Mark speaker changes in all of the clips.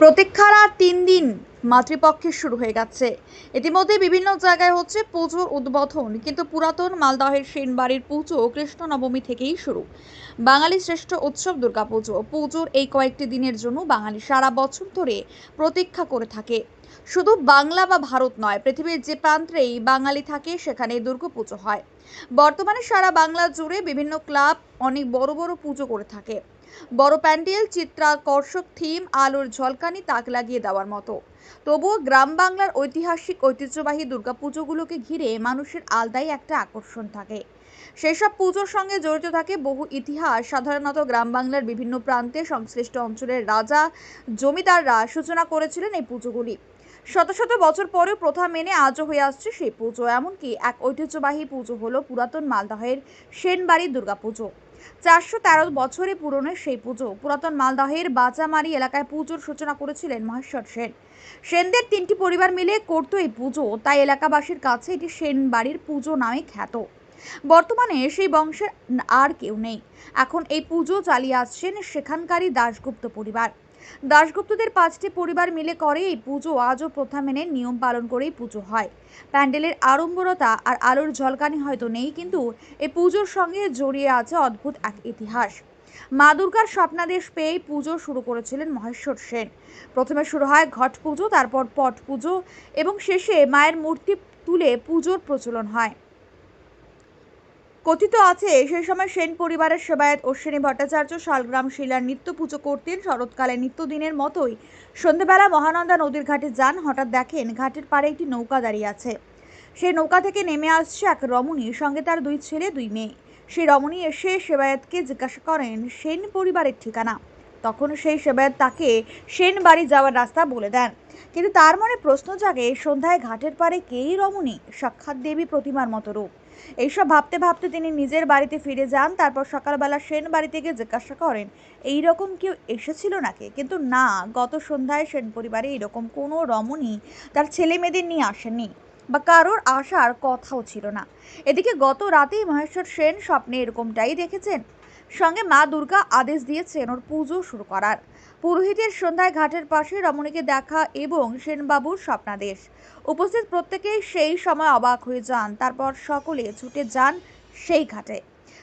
Speaker 1: প্রতীক্ষার আর তিন দিন মাতৃপক্ষে শুরু হয়ে গেছে। ইতিমধ্যে বিভিন্ন জায়গায় হচ্ছে পুজোর উদ্বোধন, কিন্তু পুরাতন মালদহের সেনবাড়ির পুজো কৃষ্ণ নবমী থেকেই শুরু। বাঙালি শ্রেষ্ঠ উৎসব দুর্গাপুজো, পুজোর এই কয়েকটি দিনের জন্য বাঙালি সারা বছর ধরে প্রতীক্ষা করে থাকে। শুধু বাংলা বা ভারত নয়, পৃথিবীর যে প্রান্তেই বাঙালি থাকে সেখানে দুর্গাপুজো হয়। বর্তমানে সারা বাংলা জুড়ে বিভিন্ন ক্লাব অনেক বড় বড় পুজো করে থাকে। বড় প্যান্ডেল চিত্রাকর্ষক থিম, আলোর ঝলকানি, তাক লাগিয়ে দেওয়ার মতো। তবুও গ্রাম বাংলার ঐতিহাসিক ঐতিহ্যবাহী দুর্গাপুজোগুলোকে ঘিরে মানুষের আলাদাই একটা আকর্ষণ থাকে। সেসব পুজোর সঙ্গে জড়িত থাকে বহু ইতিহাস। সাধারণত গ্রাম বাংলার বিভিন্ন প্রান্তে সংশ্লিষ্ট অঞ্চলের রাজা, জমিদাররা সূচনা করেছিলেন এই পুজোগুলি। শত শত বছর পরেও প্রথা মেনে আজও হয়ে আসছে সেই পুজো। এমনকি এক ঐতিহ্যবাহী পুজো হলো পুরাতন মালদহের সেনবাড়ি দুর্গাপুজো। চারশো তেরো বছরে পুরনো সেই পুজো। পুরাতন মালদহের বাচামারি এলাকায় পুজোর সূচনা করেছিলেন মহেশ্বর সেন। সেনদের তিনটি পরিবার মিলে করতো এই পুজো, তাই এলাকাবাসীর কাছে এটি সেন বাড়ির পুজো নামে খ্যাত। বর্তমানে সেই বংশের আর কেউ নেই। এখন এই পুজো চালিয়ে আসছেন সেখানকারই দাশগুপ্ত পরিবার। দাশগুপ্তদের পাঁচটি পরিবার মিলে করে এই পুজো। আজও প্রথা মেনে নিয়ম পালন করেই পুজো হয়। প্যান্ডেলের আড়ম্বরতা আর আলোর ঝলকানি হয়তো নেই, কিন্তু এই পুজোর সঙ্গে জড়িয়ে আছে অদ্ভুত এক ইতিহাস। মা দুর্গার স্বপ্নাদেশ পেয়েই পুজো শুরু করেছিলেন মহেশ্বর সেন। প্রথমে শুরু হয় ঘট পুজো, তারপর পট পুজো এবং শেষে মায়ের মূর্তি তুলে পুজোর প্রচলন হয়। কথিত আছে, সেই সময় সেন পরিবারের সেবায়ত অশ্বিনী ভট্টাচার্য শালগ্রাম শিলার নিত্য পুজো করতেন। শরৎকালে নিত্যদিনের মতোই সন্ধেবেলা মহানন্দা নদীর ঘাটে যান। হঠাৎ দেখেন ঘাটের পাড়ে একটি নৌকা দাঁড়িয়ে আছে। সেই নৌকা থেকে নেমে আসছে এক রমণী, সঙ্গে তার দুই ছেলে, দুই মেয়ে। সেই রমণী এসে সেবায়তকে জিজ্ঞাসা করেন, সেন পরিবারের ঠিকানা? তখন সেই সেবায়ত তাকে সেন বাড়ি যাওয়ার রাস্তা বলে দেন। কিন্তু তার মনে প্রশ্ন জাগে, সন্ধ্যায় ঘাটের পাড়ে কেই রমণী? সাক্ষাৎ দেবী প্রতিমার মতো রূপ। এইসব ভাবতে ভাবতে তিনি নিজের বাড়িতে ফিরে যান, তারপর সকালবেলা সেন বাড়িতে গিয়ে জিজ্ঞাসা করেন এই রকম কেউ এসেছিল নাকি? কিন্তু না, গত সন্ধ্যায় সেন পরিবারে এরকম কোনো রমণী তার ছেলে মেয়েদের নিয়ে আসেননি বা কারোর আসার কথাও ছিল না। এদিকে গত রাতেই মহেশ্বর সেন স্বপ্নে এরকমটাই দেখেছেন। সঙ্গে মা দুর্গা আদেশ দিয়েছেন ওর পুজো শুরু করার। পুরোহিতের সন্ধ্যায় ঘাটের পাশে রমণীকে দেখা এবং সেনবাবুর স্বপ্নাদেশ। উপস্থিত প্রত্যেকেই সেই সময় অবাক হয়ে যান, তারপর সকলে ছুটে যান সেই ঘাটে।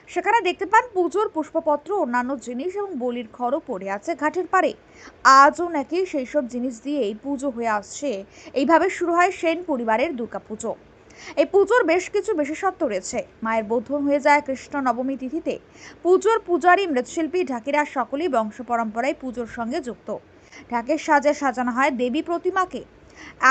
Speaker 1: সেখানে দেখতে পান পুজোর পুষ্পপত্র, অন্যান্য জিনিস এবং বলির খড়ও পড়ে আছে ঘাটের পাড়ে। আজও নাকি সেই সব জিনিস দিয়েই পুজো হয়ে আসছে। এইভাবে শুরু হয় সেন পরিবারের দুর্গাপুজো। এই পুজোর বেশ কিছু বিশেষত্ব রয়েছে। মায়ের বোধন হয়ে যায় কৃষ্ণ নবমী তিথিতে। পুজোর পূজারী মৃৎশিল্পী ঢাকিরা সকলেই বংশ পরম্পরায় পুজোর সঙ্গে যুক্ত। ঢাকের সাজে সাজানো হয় দেবী প্রতিমাকে।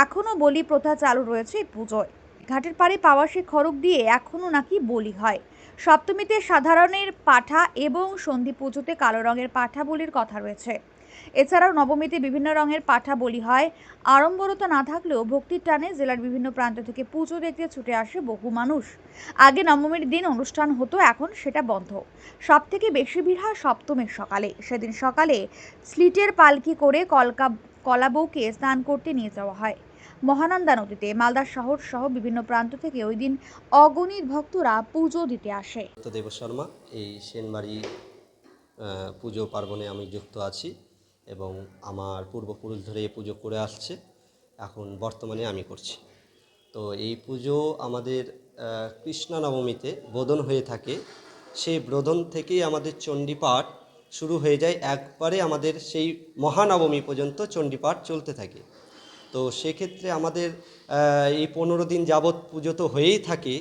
Speaker 1: এখনও বলি প্রথা চালু রয়েছে এই পুজোয়। ঘাটের পাড়ে পাওয়া সে খড়গ দিয়ে এখনও নাকি বলি হয়। সপ্তমীতে সাধারণের পাঠা এবং সন্ধি পুজোতে কালো রঙের পাঠা বলির কথা রয়েছে। এছাড়াও নবমীতে বিভিন্ন রঙের পাঠা বলি হয়। আড়ম্বরতা না থাকলেও ভক্তির টানে জেলার বিভিন্ন প্রান্ত থেকে পুজো দেখতে ছুটে আসে বহু মানুষ। আগে নবমীর দিন অনুষ্ঠান হতো, এখন সেটা বন্ধ। সব থেকে বেশি ভিড় হয় সপ্তমীর সকালে। সেদিন সকালে স্লিটের পালকি করে কলকা কলাবউকে স্নান করতে নিয়ে যাওয়া হয়। মহানন্দা নদীতে, মালদা শহর সহ বিভিন্ন প্রান্ত থেকে ওই দিন অগণিত ভক্তরা পুজো দিতে আসে।
Speaker 2: দেব শর্মা, এই সেনবাড়ি পুজো পার্বণে আমি যুক্ত আছি। এবং আমার পূর্বপুরুষ ধরে এই পুজো করে আসছে। এখন বর্তমানে আমি করছি। তো এই পুজো আমাদের কৃষ্ণা নবমীতে বোধন হয়ে থাকে। সেই বোধন থেকেই আমাদের চণ্ডীপাঠ শুরু হয়ে যায়। একবারে আমাদের সেই মহানবমী পর্যন্ত চণ্ডীপাঠ চলতে থাকে। তো সেক্ষেত্রে আমাদের এই পনেরো দিন যাবৎ পুজো তো হয়েই থাকে।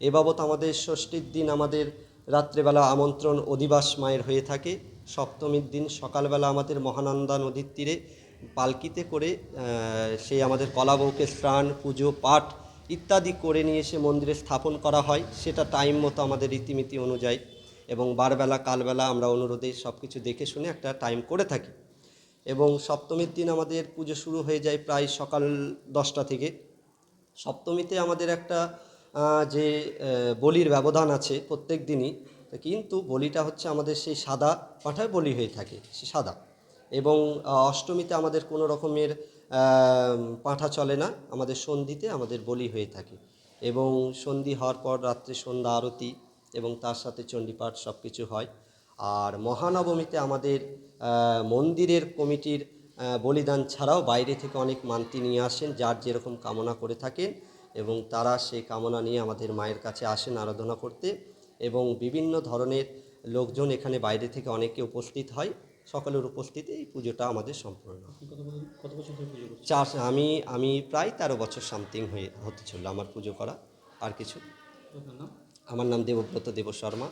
Speaker 2: এ বাবদ আমাদের ষষ্ঠীর দিন আমাদের রাত্রেবেলা আমন্ত্রণ অধিবাস মায়ের হয়ে থাকে। সপ্তমীর দিন সকালবেলা আমাদের মহানন্দা নদীর তীরে পালকিতে করে সেই আমাদের কলাবউকে স্নান, পুজো, পাঠ ইত্যাদি করে নিয়ে এসে মন্দিরে স্থাপন করা হয়। সেটা টাইম মতো আমাদের রীতিনীতি অনুযায়ী এবং বারবেলা, কালবেলা আমরা অনুরোধে সব কিছু দেখে শুনে একটা টাইম করে থাকি। এবং সপ্তমীর দিন আমাদের পুজো শুরু হয়ে যায় প্রায় সকাল দশটা থেকে। সপ্তমীতে আমাদের একটা যে বলির ব্যবধান আছে প্রত্যেক দিনই কিন্তু বলিটা হচ্ছে আমাদের সেই সাদা পাঠায় বলি হয়ে থাকে সে সাদা। এবং অষ্টমীতে আমাদের কোনো রকমের পাঁঠা চলে না, আমাদের সন্ধিতে আমাদের বলি হয়ে থাকে। এবং সন্ধি হওয়ার পর রাত্রে সন্ধ্যা আরতি এবং তার সাথে চণ্ডীপাঠ সব কিছু হয়। আর মহানবমীতে আমাদের মন্দিরের কমিটির বলিদান ছাড়াও বাইরে থেকে অনেক মান্তি নিয়ে আসেন, যার যেরকম কামনা করে থাকেন এবং তারা সেই কামনা নিয়ে আমাদের মায়ের কাছে আসেন আরাধনা করতে। এবং বিভিন্ন ধরনের লোকজন এখানে বাইরে থেকে অনেকে উপস্থিত হয়। সকলের উপস্থিতি এই পুজোটা আমাদের সম্পূর্ণ।
Speaker 3: কত বছর ধরে
Speaker 2: চার আমি আমি প্রায় তেরো বছর সামথিং হয়ে হতে চলল আমার পুজো করা আর কিছু। আমার নাম দেবব্রত দেব শর্মা